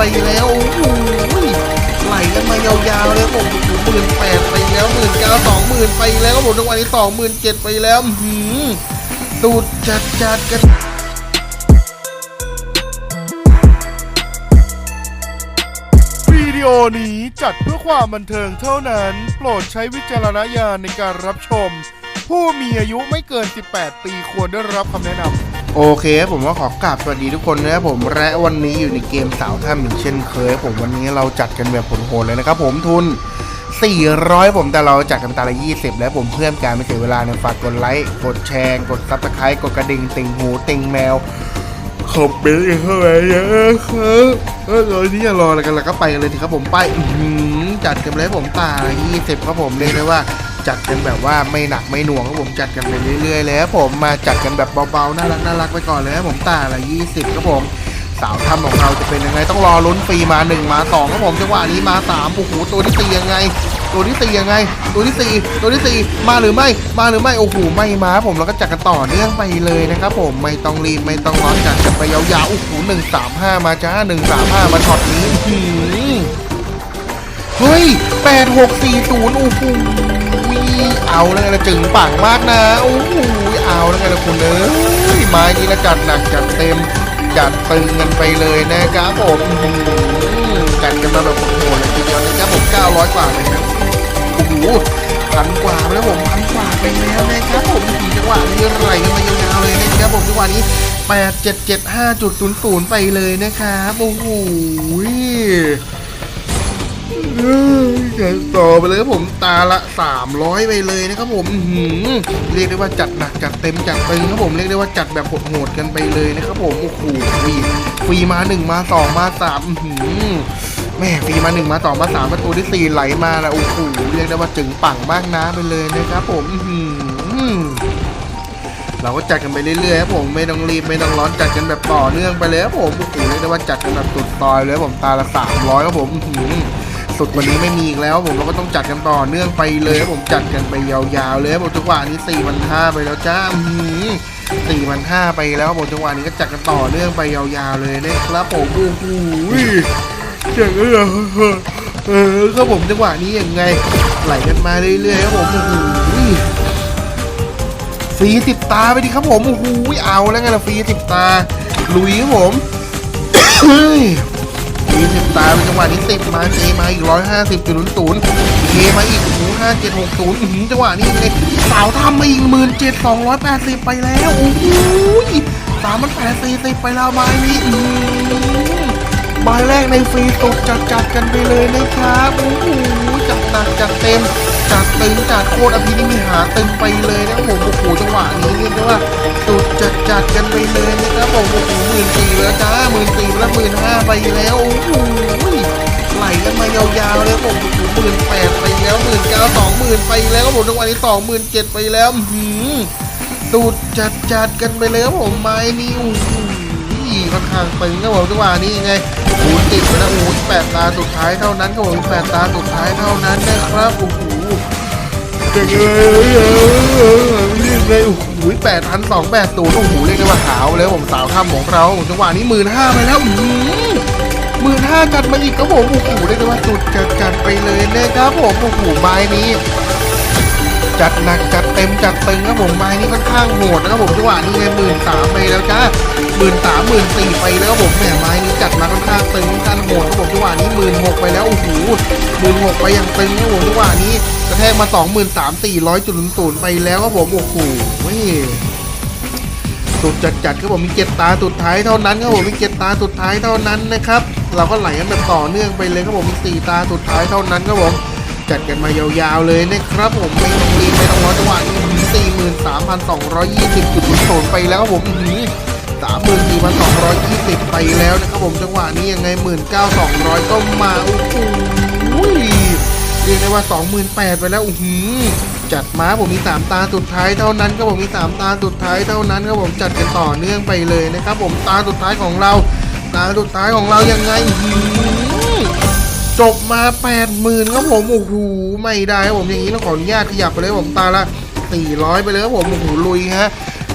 ไปแล้วโอ้โหไหลกันมายาวๆเลยผมหมื่นแปดไปแล้วหมื่นเก้าสองหมื่นไปแล้วผมจังหวะนี้สองหมื่นเจ็ดไปแล้วหือตูดจัดจัดๆกันวิดีโอนี้จัดเพื่อความบันเทิงเท่านั้น โปรดใช้วิจารณญาณในการรับชม ผู้มีอายุไม่เกิน 18 ปีควรได้รับคำแนะนำ โอเคผมก็ขอกราบสวัสดีทุกคนนะครับผมและวันนี้อยู่ในเกมสาวถ้ำอีเช่นเคย ผมวันนี้เราจัดกันแบบโหดเลยนะครับผมทุน 400 ผมแต่เราจัดกันตาละ 20 แล้วผมเพื่อการไม่เสียเวลาเนี่ยฝากกดไลค์กดแชร์กดซับสไครต์กดกระดิ่งติ่งหูติ่งแมวขอบเบลเข้าไปเยอะครับเออเราที่จะรออะไรกันล่ะก็ไปกันเลยทีครับผมไปจัดกันเลยผมตาละ20ครับผมเรียกได้ว่า จัดกันแบบว่าไม่หนักไม่หน่วงครับผมจัดกันไปเรื่อยๆเลยครับผมมาจัดกันแบบเบาๆน่ารักน่ารักไปก่อนเลยครับผมตาละ20ครับผมสาวถ้ำของเราจะเป็นยังไงต้องรอลุ้นฟรีมาหนึ่งมาสองครับผมจังหวะนี้มาสามโอ้โหตัวที่สี่ยังไง ตัวที่สี่ยังไง ตัวที่สี่ตัวที่สี่มาหรือไม่ มาหรือไม่โอ้โหไม่มาผมเราก็จัดกันต่อเนื่องไปเลยนะครับผมไม่ต้องรีบไม่ต้องร้อนจัดกันไปยาวๆโอ้โหหนึ่งสามห้ามาจ้าหนึ่งสามห้ามาช็อตนี้เฮ้ยแปดหกสี่ศูนย์โอ้โห เอาแล้วไงละจึงปังมากนะโอ้โหเอาแล้วไงละคุณเอ้ยไม้นี้ละจัดหนักจัดเต็มจัดตึงกันไปเลยนะครับผมอื้อหือจัดกันมาแบบโอ้โหเลยทีเดียวนะครับผม900 กว่าเลยครับโอ้โหพันกว่าแล้วผมพันกว่าไปแล้วนะครับผมขี่จังหวะนี้ไหลกันมายาวๆเลยนะครับผมจังหวะนี้8775.00 ไปเลยนะครับโอ้โหเอ้ย ต่อไปเลยครับผมตาละ 300 ไปเลยนะครับผมหือเรียกได้ว่าจัดหนักจัดเต็มจัดตึงครับผมเรียกได้ว่าจัดแบบโหดๆกันไปเลยนะครับผมโอ้โหฟรีฟรีมาหนึ่งมาสองมาสามอื้อหือแม่ฟรีมาหนึ่งมาสองมาสามประตูที่สี่ไหลมาล้วโอ้โหเรียกได้ว่าจึงปังมากนะไปเลยนะครับผมหือเราก็จัดกันไปเรื่อยๆครับผมไม่ต้องรีบไม่ต้องร้อนจัดกันแบบต่อเนื่องไปเลยครับผมโอ้โหเรียกได้ว่าจัดกันแบบสุดซอยเลยครับผมตาละสามร้อยครับผมหือ สุดวันนี้ไม่มีอีกแล้ว ผมเราก็ต้องจัดกันต่อเนื่องไปเลย ผมจัดกันไปยาวๆเลยผมจังหวะนี้สี่พันห้าไปแล้วจ้าสี่พันห้าไปแล้วผมจังหวะนี้ก็จัดกันต่อเนื่องไปยาวๆเลยนะครับผมโอ้โหจังเออเออครับผมจังหวะนี้ยังไงไหลกันมาเรื่อยๆครับผมโอ้โหฟรีสิบตาไปดิครับผมโอ้โหเอาแล้วไงล่ะฟรีสิบตาลุยครับผม สิบตาเป็นจังหวะนี้สิบมาเจมาอีกร้อยห้าสิบจุดศูนย์เคมาอีกหูห้าเจ็ดหกศูนย์จังหวะนี้เลยสาวทำมาอีกหมื่นเจ็ดสองร้อยแปดสิบไปแล้วโอ้โหสามมันแปดสี่สิบไปแล้วไม้นี้อื้อหือไม้แรกในฟรีตกจัดจัดกันไปเลยนะครับโอ้โหจัดหนักจัดเต็ม จัดตึงจัดโคตรอภินิมิหารตึงไปเลยนะครับผมโอ้โหจังหวะนี้เรียกได้ว่าสุดจัดจัดกันไปเลยนะครับผมโอ้โหหมื่นสี่แล้วจ้าหมื่นสี่แล้วหมื่นห้าไปแล้วโอ้โหไหลกันมายาวๆเลยผมโอ้โหหมื่นแปดไปแล้วหมื่นเก้าสองหมื่นไปแล้วผมจังหวะนี้สองหมื่นเจ็ดไปแล้วหือสุดจัดจัดกันไปเลยครับผมไม้นี้โอ้โหค่อนข้างตึงครับผมจังหวะนี้ยังไงคูณติดไปแล้วโอ้โหแปดตาสุดท้ายเท่านั้นครับผมแปดตาสุดท้ายเท่านั้นนะครับโอ้โห เก่งเลยนี่ไงโอ้โหแปดพันสองแปดตัวโอ้โหเรียกได้ว่าหาวเลยผมสาวข้ามของเราจังหวะนี้หมื่นห้าไปแล้วหมื่นห้าจัดมาอีกครับผมโอ้โหเรียกได้ว่าสุดจัดจัดไปเลยนะครับผมโอ้โหไม้นี้จัดหนักจัดเต็มจัดตึงครับผมไม้นี้ค่อนข้างโหดนะครับผมจังหวะนี้ไงหมื่นสามไปแล้ว หมื่นสามหมื่นสี่ไปแล้วผมแหมไม้นี้จัดมาค่อนข้างตึงค่อนข้างโหดผมจังหวะนี้หมื่นหกไปแล้วโอ้โหหมื่นหกไปอย่างตึงครับผมจังหวะนี้กระแทกมาสองหมื่นสามสี่ร้อยจุดศูนย์ไปแล้วครับผมโอ้โหเว้ยสุดจัดจัดๆครับผมมีเจ็ดตาสุดท้ายเท่านั้นครับผมมีเจ็ดตาสุดท้ายเท่านั้นนะครับเราก็ไหลกันแบบต่อเนื่องไปเลยครับผมมีสี่ตาสุดท้ายเท่านั้นครับผมจัดกันมายาวๆเลยนะครับผมไม่ต้องรีบไม่ต้องร้อนจังหวะนี้สี่หมื่นสามพันสองร้อยยี่สิบจุดศูนย์ไปแล้วครับผม สามหมื่นสี่พันสองร้อยยี่สิบไปแล้วนะครับผมจังหวะนี้ยังไงหมื่นเก้าสองร้อยก็มาโอ้โหเรียกได้ว่าสองหมื่นแปดไปแล้วอื้อหือจัดมาผมมีสามตาสุดท้ายเท่านั้นครับผมมีสามตาสุดท้ายเท่านั้นครับผมจัดกันต่อเนื่องไปเลยนะครับผมตาสุดท้ายของเรา ตาสุดท้ายของเรายังไงหืจบมา8 0 0 0 0ครับผมโอ้โหไม่ได้ครับผมอย่างนี้ต้องขออนุญาตขยับไปเลยผมตาละ400 ไปเลยครับผมโอ้โหลุยฮะ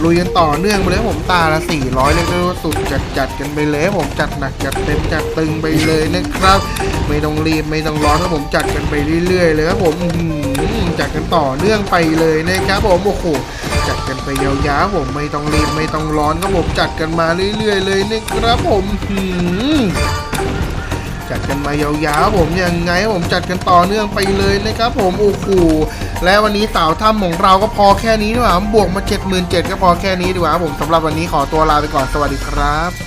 ลุยกันต่อเนื่องไปเลยผมตาละ 400เรียกได้ว่าสุดจัดจัดๆกันไปเลยผมจัดหนักจัดเต็มจัดตึงไปเลยนะครับ ไม่ต้องรีบไม่ต้องร้อนครับผมจัดกันไปเรื่อยๆเลยครับผมจัดกันต่อเนื่องไปเลยนะครับผมโอ้โหจัดกันไปยาวๆผมไม่ต้องรีบไม่ต้องร้อนครับผมจัดกันมาเรื่อยๆเลยนะครับผมอื้อหือ จัดกันมายาวๆผมยังไงผมจัดกันต่อเนื่องไปเลยนะครับผมโอ้โหและวันนี้สาวถ้ำของเราก็พอแค่นี้ดีกว่าบวกมา 77,000ก็พอแค่นี้ดีกว่าผมสำหรับวันนี้ขอตัวลาไปก่อนสวัสดีครับ